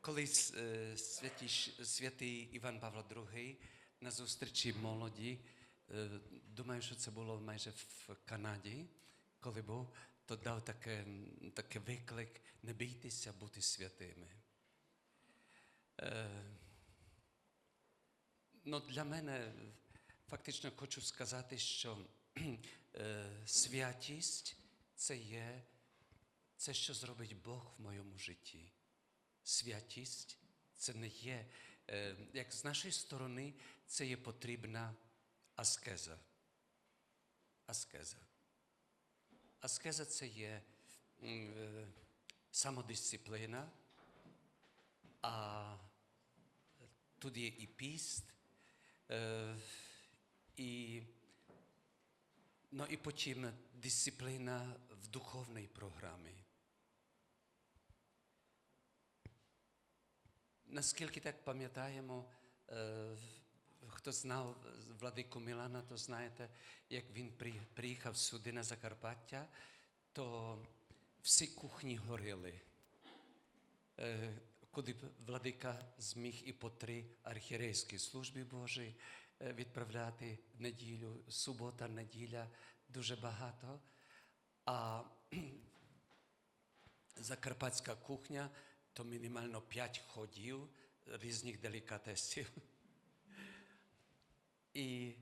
Колись е, святіш- святий Іван Павло II на зустрічі молоді, е, думаю, що це було майже в Канаді, коли був, то дав таке, м, таке виклик не бійтеся бути святими. Е, ну, для мене фактично хочу сказати, що е, святість це є це, що зробить Бог в моєму житті святість це не є, е, як з нашої сторони, це є потрібна аскеза. Аскеза. Аскеза це є е, самодисципліна, а тут є і піст, і, ну, і потім дисципліна в духовній програмі. Наскільки так пам'ятаємо, е, хто знав владику Мілана, то знаєте, як він приїхав сюди на Закарпаття, то всі кухні горіли. Е, Куди владика зміг і по три архірейські служби Божі відправляти неділю, субота, неділя, дуже багато. А закарпатська кухня то мінімально п'ять ходів різних делікатесів. І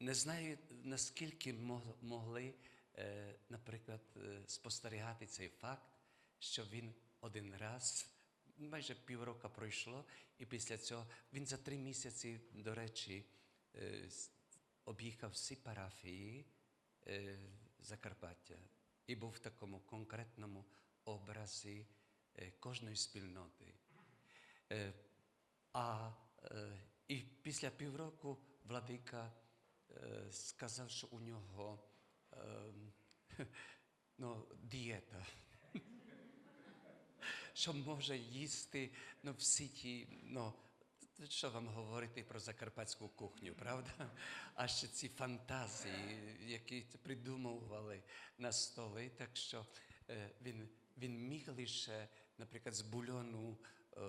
не знаю, наскільки могли, е, наприклад, е, спостерігати цей факт, що він один раз, майже півроку пройшло, і після цього він за три місяці, до речі, е, об'їхав всі парафії е, Закарпаття і був в такому конкретному образі е, кожної спільноти. А і після півроку владика сказав, що у нього ем, ну, дієта. Що може їсти ну, всі ті, ну, що вам говорити про закарпатську кухню, правда? А ще ці фантазії, які придумували на столи. Так що е, він, він міг лише, наприклад, з бульону е,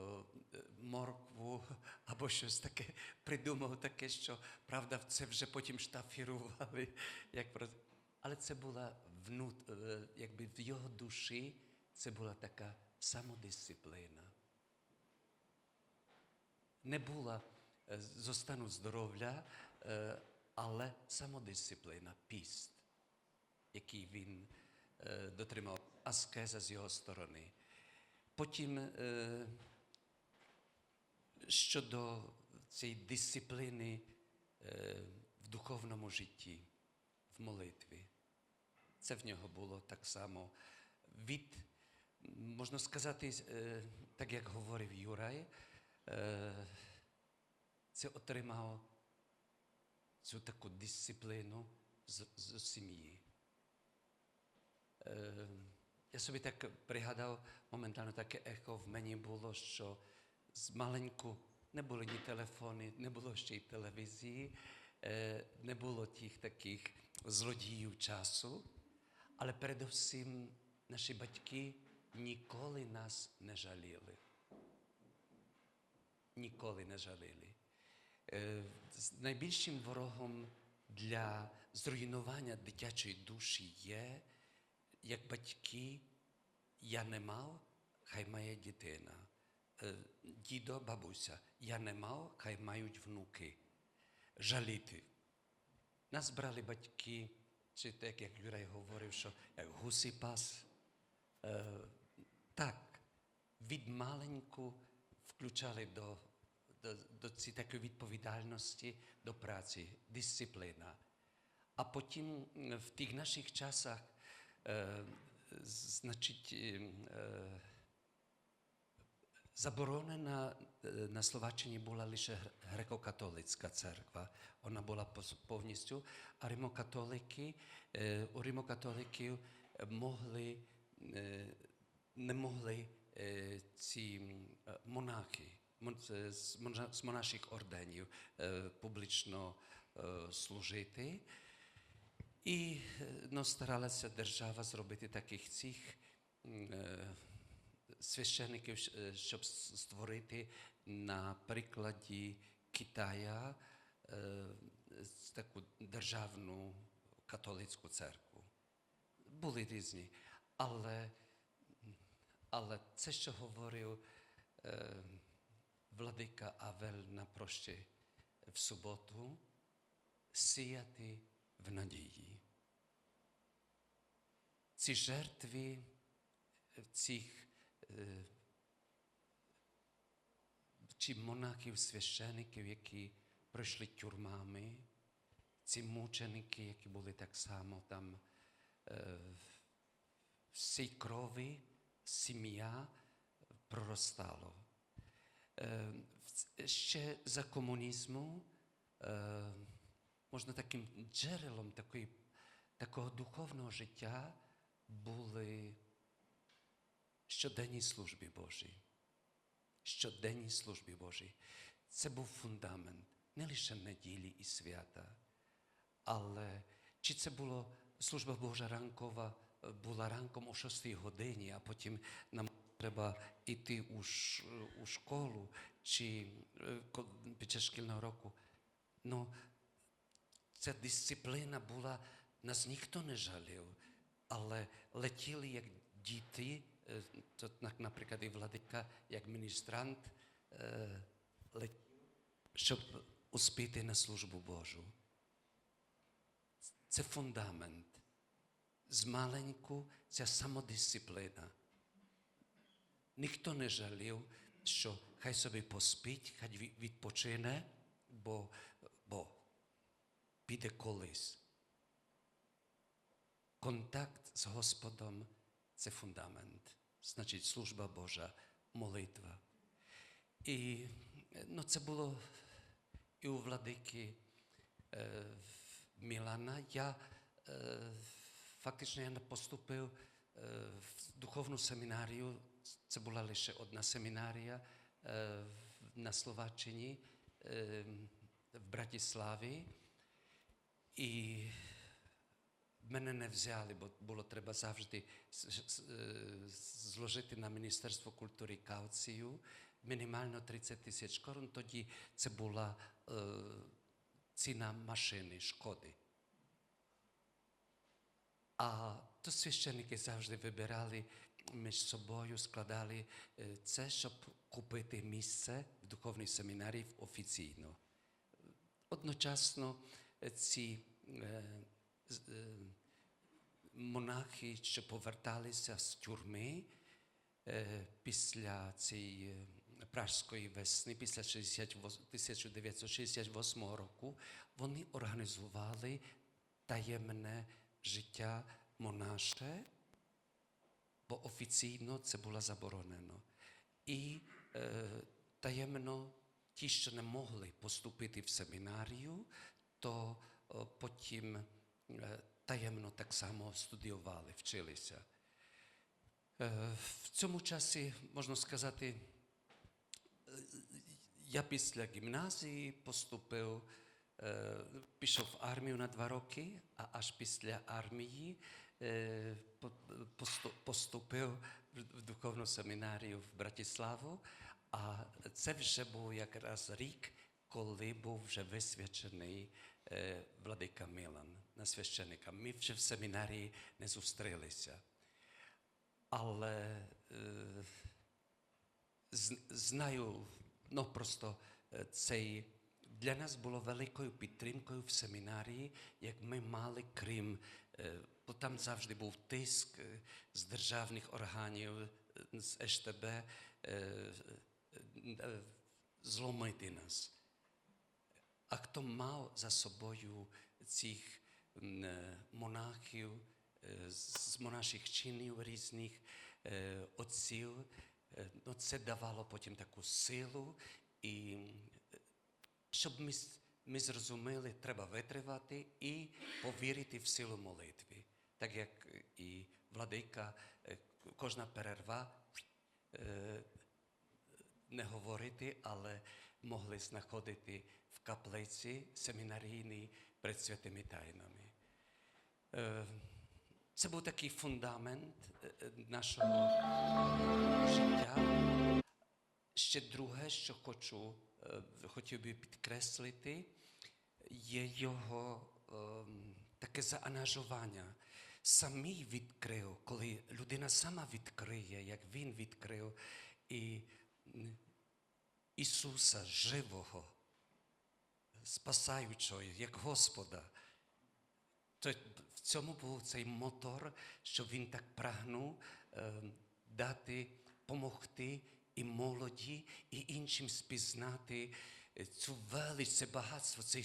моркву або щось таке придумав таке, що правда це вже потім штафірували. Як про... Але це була внут, е, якби в його душі це була така самодисципліна. Не була е, зо стану здоров'я, е, але самодисципліна, піст, який він е, дотримав, аскеза з його сторони. Потім щодо цієї дисципліни в духовному житті, в молитві. Це в нього було так само від, можна сказати, е, так як говорив Юрай, е, це отримав цю таку дисципліну з, з сім'ї. Е, я собі так пригадав, моментально таке ехо в мені було, що з маленьку не було ні телефони, не було ще й телевізії, не було тих таких злодіїв часу, але передусім наші батьки ніколи нас не жаліли. Ніколи не жаліли. Е, найбільшим ворогом для зруйнування дитячої душі є, як батьки, я не мав, хай має дитина. Е, Дідо, бабуся, я не мав, хай мають внуки. Жаліти. Нас брали батьки, чи так, як Юрай говорив, що як гуси пас. Так, від маленьку включали до, до, до цієї такої відповідальності, до праці, дисципліна. А потім в тих наших часах, е, значить, е, заборонена на Словаччині була лише греко-католицька церква. Вона була повністю, а римокатолики, у римокатоликів могли, не могли ці монахи з- з мона- з монаших орденів публічно служити. І ну, старалася держава зробити таких цих е, щоб створити на прикладі Китая таку державну католицьку церкву. Були різні. Але, але це, що говорив е, владика Авель на прощі в суботу, сіяти в надії. Ці жертви е, цих е, чи монахів, священиків, які пройшли тюрмами, ці мученики, які були так само там е, з крові сім'я проростало. Е, ще за комунізму е, можна таким джерелом такої, такого духовного життя були щоденні служби Божі. Щоденній службі Божій. Це був фундамент не лише неділі і свята, але чи це було служба Божа ранкова була ранком о 6 годині, а потім нам треба йти у, ш, у школу чи е, під час шкільного року. Ну, ця дисципліна була, нас ніхто не жалів, але летіли як діти, е, наприклад, і владика, як міністрант, е, щоб успіти на службу Божу. Це фундамент. Змаленьку ця самодисципліна. Ніхто не жалів, що хай собі поспить, хай відпочине, бо, бо піде колись. Контакт з Господом це фундамент, значить служба Божа, молитва. І ну, це було і у владики е, Мілана. Я е, фактично я не поступив е, в духовну семінарію. Це була лише одна семінарія е, в- на Словаччині, е, в Братиславі. І мене не взяли, бо було треба завжди с- с- е, зложити на Міністерство культури кауцію, мінімально 30 тисяч корон. Тоді це була е, ціна машини, шкоди. А то священники завжди вибирали між собою, складали е, це, щоб купити місце в духовній семінарії офіційно. Одночасно е, ці е, монахи, що поверталися з тюрми після цієї пражської весни, після 1968 року, вони організували таємне життя монаше, бо офіційно це було заборонено. І е, таємно ті, що не могли поступити в семінарію, то е, потім е, таємно так само студіювали, вчилися. Е, в цьому часі, можна сказати, е, я після гімназії поступив, пішов в армію на два роки, а аж після армії е, по- посту- поступив в духовну семінарію в Братиславу. А це вже був якраз рік, коли був вже висвячений е, владика Милан на священика. Ми вже в семінарії не зустрілися. Але е, знаю, ну просто е, цей для нас було великою підтримкою в семінарії, як ми мали Крим, е, бо там завжди був тиск е, з державних органів, е, з ШТБ зломити нас. А хто мав за собою цих монахів з монаших чинів різних отців, ну, це давало потім таку силу, і щоб ми, ми зрозуміли, треба витривати і повірити в силу молитви. Так як і владика, е, кожна перерва е, не говорити, але могли знаходити в каплиці семінарійній перед святими тайнами. Е, Це був такий фундамент е, е, нашого життя. Ще друге, що хочу, е, хотів би підкреслити, є його ем, таке заангажування. Самий відкрив, коли людина сама відкриє, як він відкрив, і Ісуса живого, спасаючого, як Господа. То в цьому був цей мотор, що він так прагнув е, дати, помогти і молоді, і іншим спізнати е, цю велич, це багатство, цей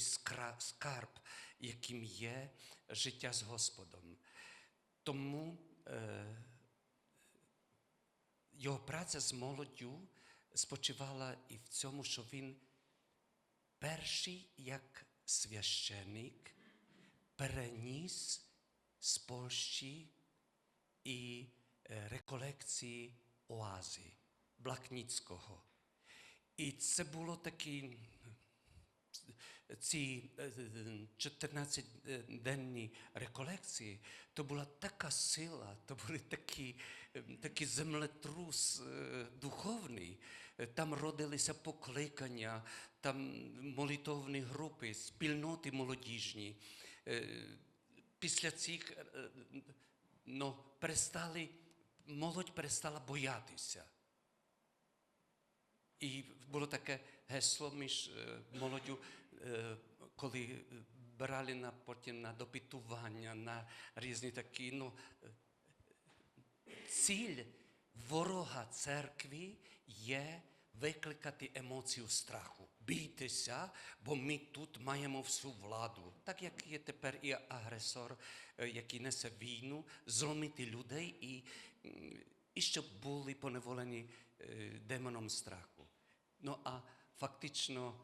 скарб, яким є життя з Господом. Тому е, його праця з молоддю спочивала і в цьому, що він перший як священик переніс з Польщі і е, реколекції Оази Блакніцького. І це було такі ці 14-денні реколекції, то була така сила, то були такі, такий землетрус духовний. Там родилися покликання, там молитовні групи, спільноти молодіжні. Після цих ну, перестали, молодь перестала боятися. І було таке гесло між е, молоддю, е, коли брали на, потім на допитування, на різні такі. Ну, е, ціль ворога церкви є викликати емоцію страху. Бійтеся, бо ми тут маємо всю владу. Так як є тепер і агресор, який несе війну, зломити людей і, і щоб були поневолені демоном страху. Ну а фактично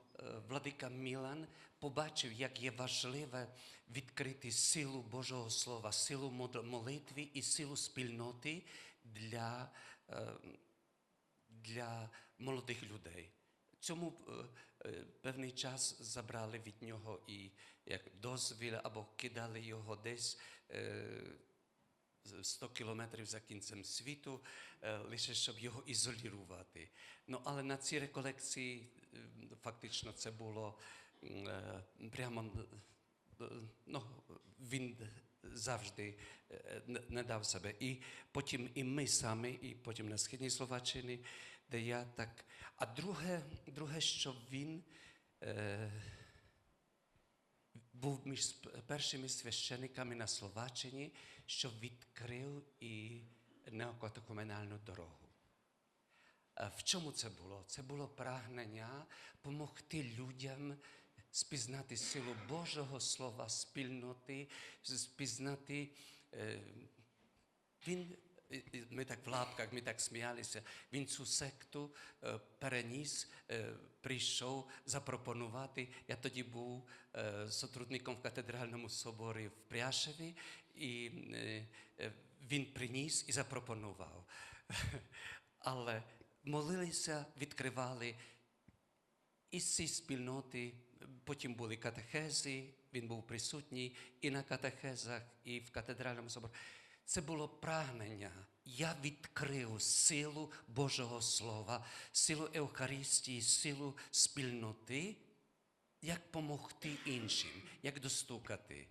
владика Мілан побачив, як є важливе відкрити силу Божого Слова, силу молитви і силу спільноти для, для молодих людей. Цьому певний час забрали від нього і як дозвіл або кидали його десь. Е, 100 кілометрів за кінцем світу, лише щоб його ізолювати. Ну, але на цій реколекції фактично це було прямо ну, він завжди не- дав себе. І потім і ми самі, і потім на східній Словаччині, де я так. А друге, друге що він. Був між першими священиками на Словаччині, що відкрив і неокатекуменальну дорогу. А В чому це було? Це було прагнення допомогти людям спізнати силу Божого Слова, спільноти, спізнати. Е, він, і ми так в лапках, ми так сміялися, він цю секту е, переніс, е, прийшов запропонувати. Я тоді був е, сотрудником в катедральному соборі в Пряшеві, і е, він приніс і запропонував. Але молилися, відкривали із цієї спільноти, потім були катехези, він був присутній і на катехезах, і в катедральному соборі. Це було прагнення. Я відкрив силу Божого Слова, силу Евхаристії, силу спільноти, як допомогти іншим, як достукати.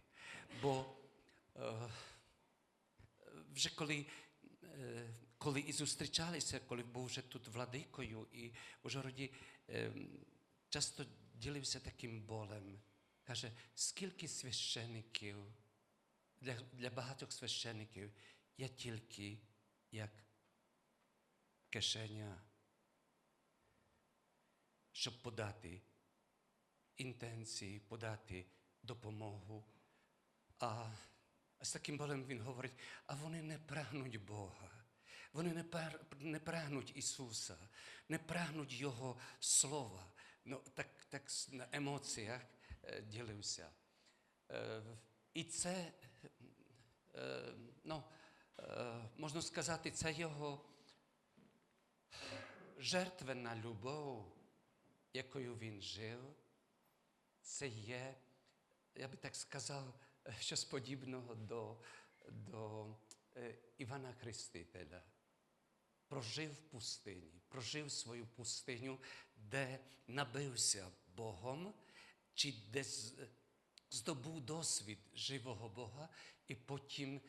Бо вже коли, е, коли і зустрічалися, коли був вже тут владикою, і в Ужгороді е, часто ділився таким болем. Каже, скільки священиків, для, для багатьох священиків я тільки як кишеня, щоб подати інтенції, подати допомогу. А з таким болем він говорить, а вони не прагнуть Бога. Вони не, пер, не прагнуть Ісуса, не прагнуть Його Слова. Ну, так, так на емоціях е, ділився. Е, і це, е, ну, е, можна сказати, це його жертвенна любов, якою він жив, це є, я би так сказав, щось подібного до, до е, Івана Хрестителя. Прожив в пустині, прожив свою пустиню, де набився Богом, чи де здобув досвід живого Бога, і потім,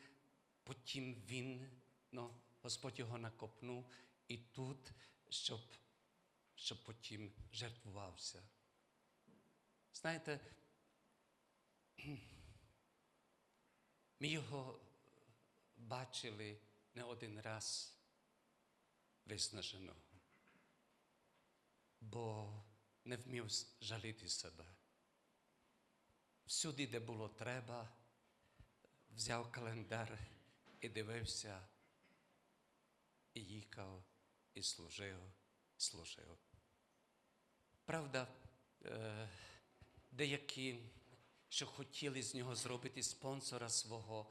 потім він, ну, Господь його накопнув і тут, щоб, щоб потім жертвувався. Знаєте, ми його бачили не один раз виснаженого, бо не вмів жаліти себе. Всюди, де було треба, взяв календар і дивився, і їхав, і служив, служив. Правда, е, деякі, що хотіли з нього зробити спонсора свого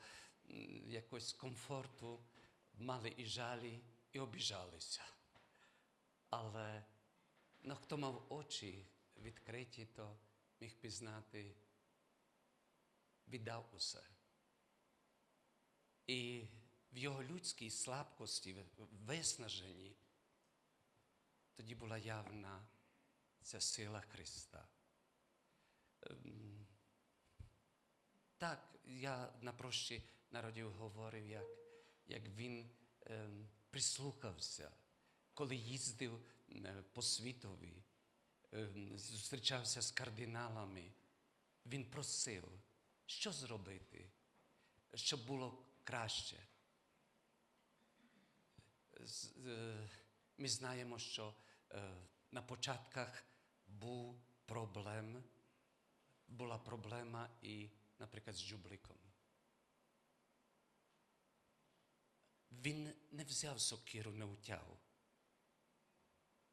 якогось комфорту, мали і жалі, і обіжалися. Але ну, хто мав очі відкриті, то міг пізнати, віддав усе. І в його людській слабкості, виснаженні, тоді була явна ця сила Христа. Так, я на прощі народів говорив, як, як він ем, прислухався, коли їздив е, по світові, ем, зустрічався з кардиналами. Він просив, що зробити, щоб було краще. З- е, Ми знаємо, що е, на початках був проблем, була проблема і, наприклад, з джубликом. Він не взяв сокиру, не утяг,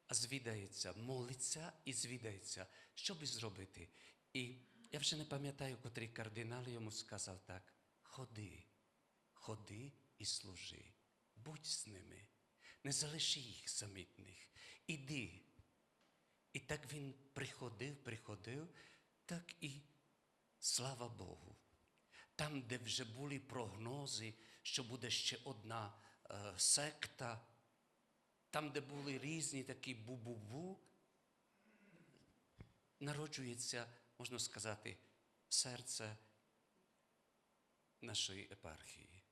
а звідається, молиться і звідається, що би зробити. І я вже не пам'ятаю, котрий кардинал йому сказав так: ходи, ходи і служи, будь з ними, не залиши їх самітних, іди. І так він приходив, приходив, так і слава Богу. Там, де вже були прогнози, що буде ще одна е, секта, там, де були різні такі бу-бу-бу, народжується, можна сказати, серце нашої епархії.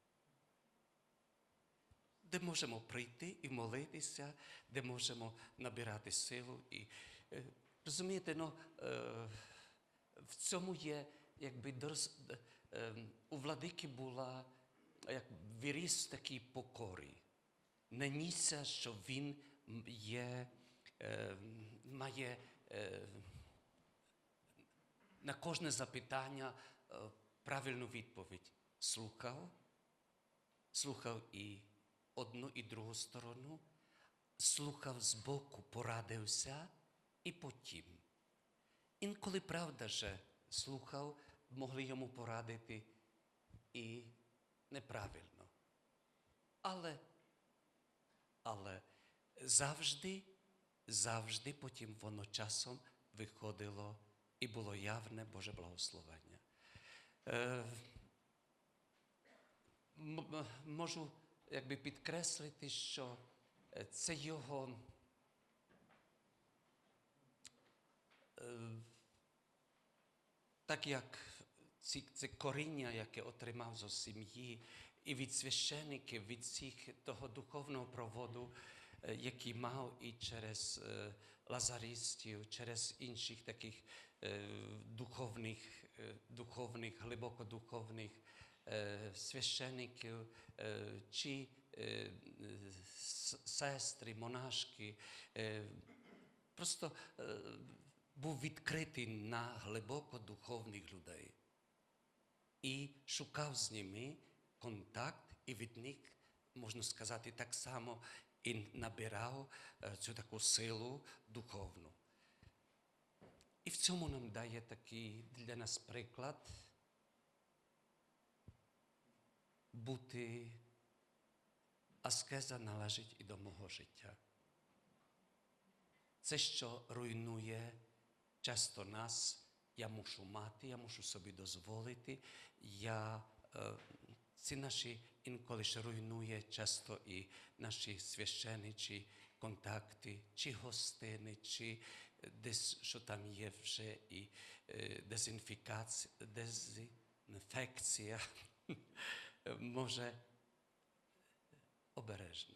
Де можемо прийти і молитися, де можемо набирати силу. І, е, розумієте, ну, е, в цьому є, якби дорос, е, у владики була як виріс такій покорі. Не нісся, що він є, е, має е, на кожне запитання е, правильну відповідь. Слухав, слухав і одну, і другу сторону, слухав збоку, порадився і потім. Інколи правда же слухав, могли йому порадити і неправильно. Але, але завжди, завжди потім воно часом виходило і було явне Боже благословення. Е, можу якби підкреслити, що е, це його е, так як це коріння, яке отримав зо сім'ї, і від священиків, від всіх того духовного проводу, е, який мав і через е, лазаристів, через інших таких е, духовних, духовних, глибоко духовних е, священиків, чи сестри, монашки. Просто був відкритий на глибоко духовних людей і шукав з ними контакт, і від них, можна сказати, так само і набирав е, цю таку силу духовну. І в цьому нам дає такий для нас приклад бути аскеза належить і до мого життя. Це, що руйнує часто нас, я мушу мати, я мушу собі дозволити. Я, е, ці наші інколи ж руйнує часто і наші священичі контакти, чи гостини, чи десь що там є вже і е, дезінфікація, дезінфекція. Може обережно.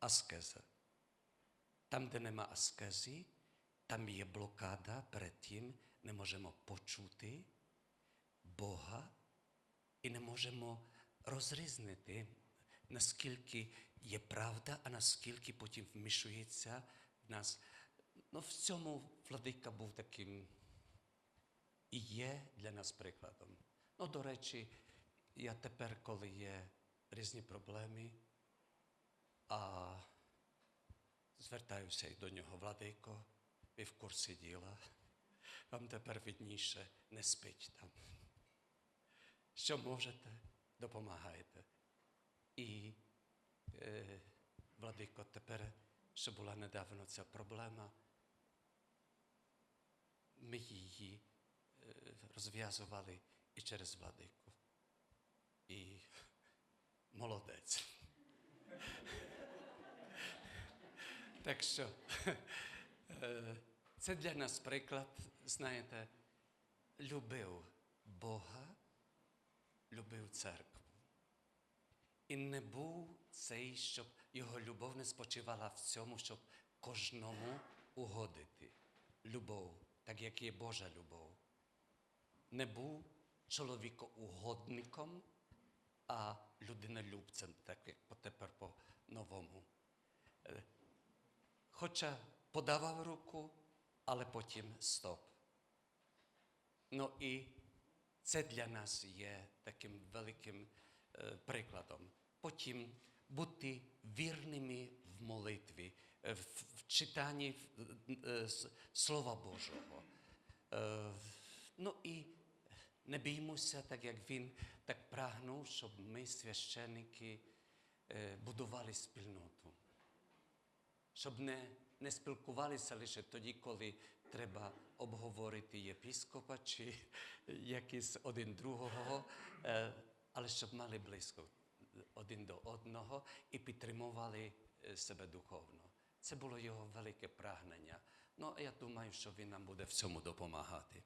Аскеза. Там, де нема аскези, там є блокада перед тим, не можемо почути Бога і не можемо розрізнити, наскільки є правда, а наскільки потім вмішується в нас. Ну, в цьому владика був таким і є для нас прикладом. Ну, до речі, я тепер, коли є різні проблеми, а звертаюся і до нього, Владико, ви в курсі діла, вам тепер видніше не спить там. Що можете, допомагайте. І, е, Владико, тепер, що була недавно ця проблема, ми її е, розв'язували і через Владику. І молодець. Так що це для нас приклад, знаєте, любив Бога, любив церкву. І не був цей, щоб його любов не спочивала в цьому, щоб кожному угодити. Любов, так як є Божа любов. Не був чоловікоугодником, а людинолюбцем, так як тепер по-новому. Хоча подавав руку, але потім стоп. Ну і це для нас є таким великим прикладом. Потім бути вірними в молитві, в, читанні Слова Божого. Ну і не біймося, так як він так прагнув, щоб ми, священники, будували спільноту щоб не не спілкувалися лише тоді, коли треба обговорити єпіскопа чи якийсь один другого, але щоб мали близько один до одного і підтримували себе духовно. Це було його велике прагнення. Ну я думаю, що він нам буде в цьому допомагати.